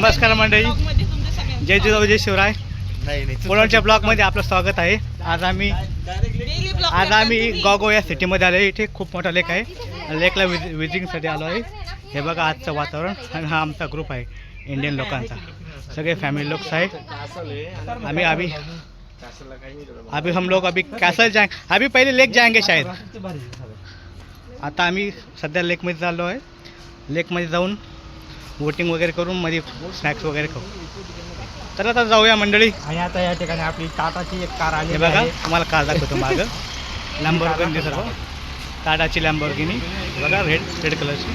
नमस्कार मंडळी. जय जिजाऊ जय शिवराय. पुण्याच्या ब्लॉगमध्ये आपलं स्वागत आहे. आज आम्ही आज आम्ही. गॉगो या सिटीमध्ये आलो आहे. इथे खूप मोठा लेक आहे. लेकला विज विजिटिंगसाठी आलो आहे. हे बघा आजचं वातावरण आणि हा आमचा ग्रुप आहे इंडियन लोकांचा. सगळे फॅमिली लोक आहे. अभी अभी अभी हम लोग अभी कैसल जाए अभी पहिले लेक जाएंगे शायद आता आम्ही सध्या लेकमध्ये चाललो आहे. लेकमध्ये जाऊन बोटिंग वगैरे करून मध्ये स्नॅक्स वगैरे खाऊ. तर आता जाऊया मंडळी. आणि आता या ठिकाणी आपली टाटाची एक कार आली हे बघा तुम्हाला कार दाखवतो मागं. लॅम्बोर्गिनी दिसत आहे. टाटाची लॅम्बोर्गिनी बघा रेड रेड कलरची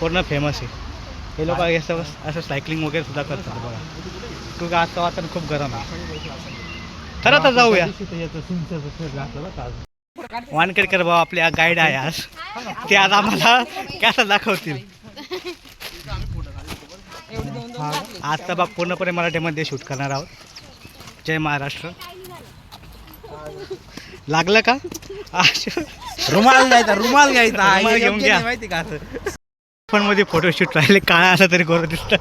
पूर्ण फेमस आहे. हे लोक असं असं सायकलिंग वगैरे सुद्धा करतात बघा. क्योंकि आजचं वातावरण खूप गरम आहे. तर आता जाऊया. वानखेडकर भाऊ आपले गाईड आहे आज. ते आज आम्हाला कसं दाखवतील? आज तर बघ पूर्णपणे मराठीमध्ये शूट करणार आहोत. जय महाराष्ट्र. लागलं का? आश- रुमाल घ्यायचा रुमाल घ्यायचा. रुमाल हे घेऊन घ्या. माहिती का असं. पण मध्ये फोटोशूट राहिले काळा असं तरी गोरं दिसतं.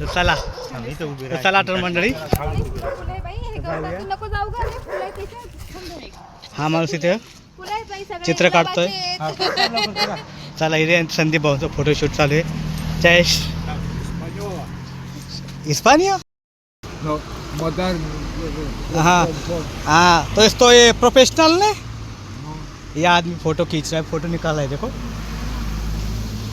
तर चला. तर चला तर मंडळी. नको जाऊ ग रे, फुलं आहेत त्याच्यात. हा माणूस इथे. फुलं आहेत बाई सगळे चित्र काढतोय. गुलाबाचे आहेत. चला इथे संदीप भाऊचं फोटोशूट चालू आहे. जय इस्पानिया हाँ हाँ तो इस तो ये प्रोफेशनल ने ये आदमी फोटो खींच रहा है फोटो निकाल रहा है देखो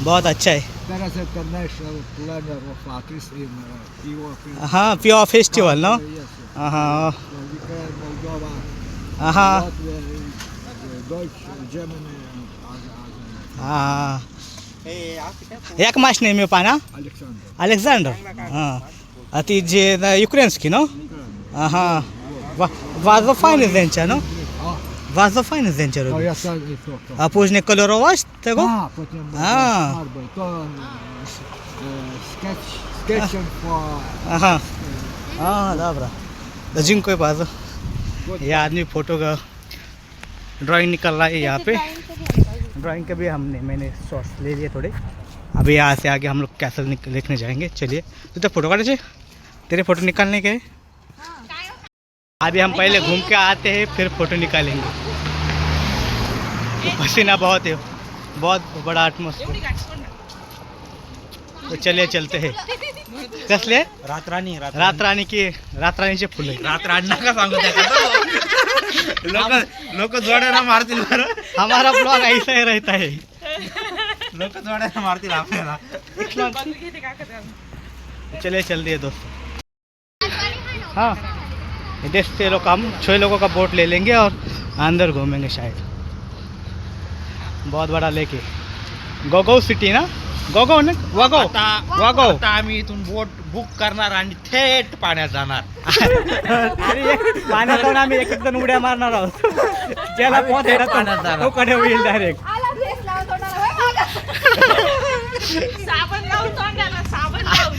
बहुत अच्छा है That is international planner of artists in uh, PO. हाँ pure festival no Yes, yes. हाँ So we can Moldova, हाँ Latvia, uh, Deutsch, Germany, and other, हाँ एक मास नाही मी पाना. अलेक्झांडर हां ती जे युक्रेन्सकी नो हां वा वाजो फायनच त्यांच्या नो Ah, वाजो फायनच त्यांच्या oh, रोगी yes, I to, to. А później kolorować tego? Ah, potem Ah. farby. To uh, s- uh, sketch, sketching for हाँ हाँ dobra जिनको बाजू good. ये आदमी फोटो का ड्राइंग निकल रहा है यहाँ पे ड्राइंग के भी हमने मैंने शॉर्ट्स ले लिए थोड़े। अभी यहाँ से आगे हम लोग कैसल देखने जाएँगे चलिए। तो तो फ़ोटो काटे तेरे फ़ोटो निकालने के अभी हम पहले घूम के आते हैं फिर फ़ोटो निकालेंगे। तो पसीना बहुत है बहुत बड़ा एटमोसफियर. तो चलिए चलते हैं। कसले? रात्राणी रात रानी की रात राणीचे फुलं रात्र नका सांगू त्या लोक लोक जोड्याला मारतील बरं. हमारा ब्लॉग ऐसा ही रहता है. लोक जोड्याला मारतील आपल्याला. करते चल दिए दोस्तों. हाँ देखते लोग हम। छः लोगों का बोट ले लेंगे और अंदर घूमेंगे शायद। बहुत बड़ा लेके गोगो सिटी ना? गोगो ना? वागो वागो आता आम्ही इथून बोट बुक करणार आणि थेट पाण्यात जाणार एक पाण्यात जाऊन आम्ही एक एक जण उड्या मारणार आहोत ज्याला आम्ही पोहोच थेट पाण्यात जाणार. तो कडे होईल डायरेक्ट आला फेस लावा तोंडाला, होय मागं. साबण लावून तोंडाला साबण लावून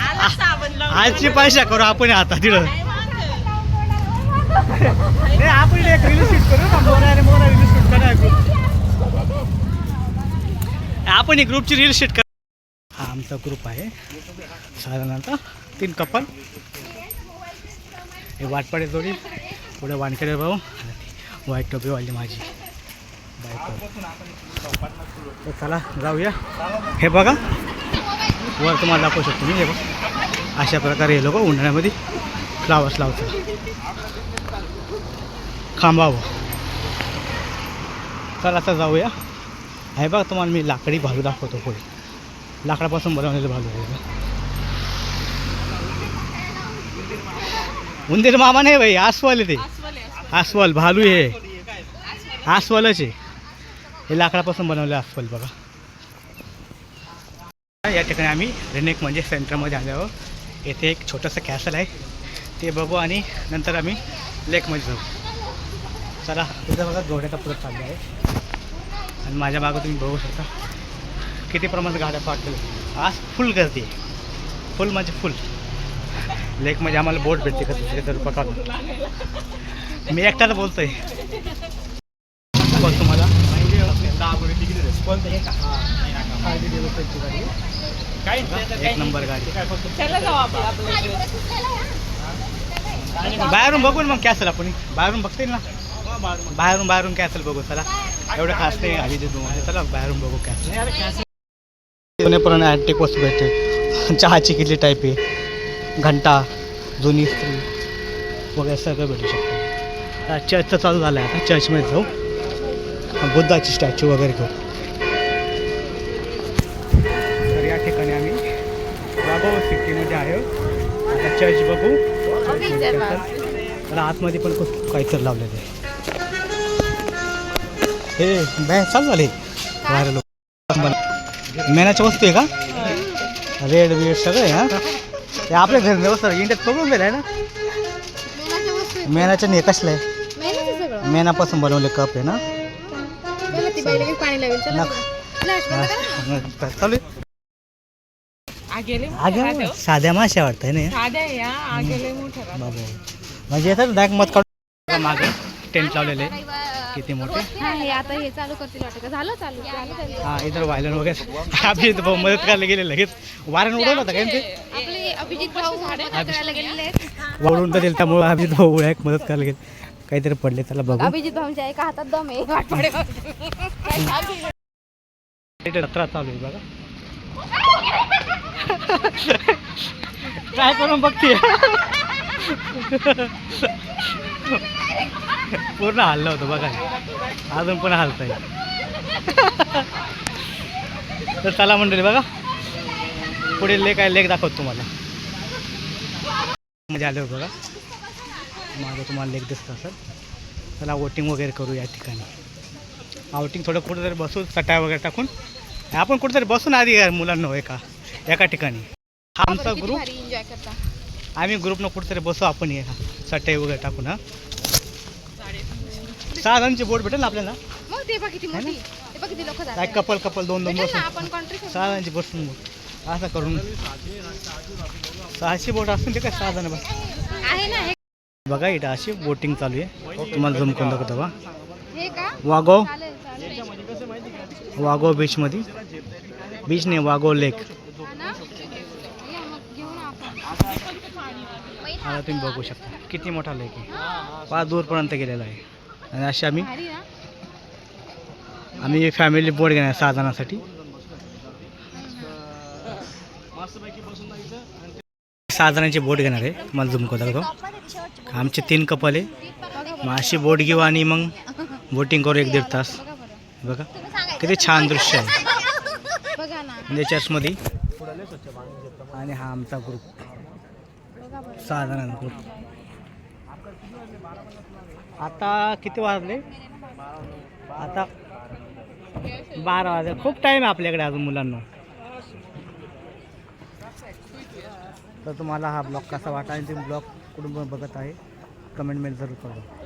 आला साबण लावून आजची पैसा करू आपण आता तिथं काय मागं? लावून तोंडाला, होय मागं. नाही आपण एक रील शूट करू ना मोना आणि मोना रील शूट करा आपण एक ग्रुपची रील शूट आमचा ग्रुप आहे साधारणतः तीन कपल हे वाटपाडे जोडी पुढे वानखेडे भाऊ व्हाईट टोपी वाली माझी बाईक तर चला जाऊया हे बघा वर तुम्हाला दाखवू शकतो मी हे बघ अशा प्रकारे हे लोक उन्हाळ्यामध्ये फ्लावर्स लावतात खांबावं चला आता जाऊया हे बघा तुम्हाला मी लाकडी भालू दाखवतो पुढे लाकडापासून बनवलेलं भालू आहे उंदीर मामा नाही भाई आस्वल आहे ते. आसवाल आस्वल भालू हे. आस्वलच आहे. हे लाकडापासून बनवलं अस्वल बघा. या ठिकाणी आम्ही रेनेक म्हणजे सेंटरमध्ये आलो आहोत. येथे एक छोटंसं कॅसल आहे. ते बघू आणि नंतर आम्ही लेकमध्ये जाऊ. चला तिथं बघा घोड्याचा पुरत चालला आहे. आणि माझ्या मागं तुम्ही बघू शकता. किती प्रमाणात गाड्या पाठवल्या आज फुल गर्दी आहे. फुल म्हणजे फुल लेकमध्ये आम्हाला बोट भेटते का तर पकडून मी एकट्याला बोलतोय. बघ तुम्हाला एक नंबर गाडी. बाहेरून बघू ना मग कॅसल आपण. बाहेरून बघता ना. बाहेरून बाहेरून कॅसल बघू चला. एवढं खास नाही आधी देतो म्हणजे चला, बाहेरून बघू कॅसल पुण्यापर्यंत ॲन्टिक वस्तू भेटते. चहाची किल्ली टाईप आहे? घंटा जुनी स्त्री वगैरे सगळं भेटू शकतं. आता चर्चचं चालू झालं आहे आता चर्चमध्ये जाऊ. बुद्धाची स्टॅच्यू वगैरे घेऊ. तर या ठिकाणी आम्ही बाबा सिटीमध्ये आहे. आता चर्च बघू. तर आतमध्ये पण खूप काहीतरी लावलेलं आहे. हे बॅग चालू झाले. बाहेर लोक मेनाच्या वस्तू आहे का? रेड बीड सगळं आहे हा? ते आपल्या घरी व्यवस्था इंडियात पकडून गेलं आहे ना? मेणाच्या वस्तू आहेत. मेनाच्या नाही कसलं आहे? मेणाचं सगळं. मेनापासून बनवले कप आहे ना? चला ती बाई लगेच पाणी लावेल. चला नका. फ्लॅश बंद करा. ना. हा, चालू आहे. आगेले अगं साध्या माश्या वाटतंय ना या? साध्या या आगेले मोठ्या बाबा. म्हणजे येतात बॅग मत काढून. मागे टेंट लावलेले. किती मोठे? हा हे आता हे चालू करतील वाटतं का? झालं चालू. झालं चालू. हा इतर व्हायलन वगैरे. आपली इथं भाऊ मदत करायला गेले लगेच वाऱ्यानं उडवलं होतं काय ते आपले अभिजित भाऊ मदत करायला गेलेले आहेत. वळून तर दिलं त्यामुळे अभिजित भाऊ उड्या एक मदत करायला गेले. काहीतरी पडले त्याला बघू. अभिजित भाऊंच्या एका हातात दम आहे वाटपडे इथे जत्रा चालू आहे बघा. काय करून बघते पूर्ण हल्लं होतं बघा. अजून पण हलतंय. तर चला मंडळी बघा. पुढे लेक आहे लेक दाखवतो तुम्हाला. म्हणजे आले बघा. मागं तुम्हाला लेक दिसत असेल. चला वोटिंग वगैरे करू या ठिकाणी. आउटिंग थोडं कुठेतरी बसू चटाय वगैरे टाकून. आपण कुठेतरी बसून आधी या मुलांना एका एका ठिकाणी. आमचा ग्रुप आम्ही ग्रुपनं कुठेतरी बसू आपण ये चटई वगैरे टाकून हा. सहा जणांची बोट भेटेल ना आपल्याला? मग ते बघ किती मोठी. ते बघ किती लोक काय जातात कपल कपल दोन दोन भेटेल ना बसून? आपण कॉन्ट्री सहा जणांची बसून बोट. असं करून. सहाशे बोट असून ते काय सहा जण बस. आहे ना हे बघा इथं अशी बोटिंग चालू आहे. तुम्हाला झूम करून दाखवतो बा हे का? वागो चालेल चालेल. वागो बीचमध्ये बीच नाही वागो लेक हा ना? या मग घेऊ ना आपण. आता तुम्ही बघू शकता. किती मोठा लेक आहे. फार दूरपर्यंत गेलेला आहे. आणि अशी आम्ही आम्ही फॅमिली बोर्ड घेणार सहा जणांसाठी. सहा जणांची बोट घेणार आहे मला झुमको दाखवतो. आमचे तीन कपल आहे. मग अशी बोट घेऊ आणि मग बोटिंग करू एक दीड तास. बघा किती छान दृश्य आहे. म्हणजे चर्चमध्ये आणि हा आमचा ग्रुप सहा जणांचा ग्रुप आता किती वाजले? आता बारा वाजले. खूप टाईम आहे आपल्याकडे अजून मुलांना. तर तुम्हाला हा ब्लॉग कसा वाटा आणि तुम्ही ब्लॉग कुठून पण बघत आहे कमेंटमेंट जरूर करा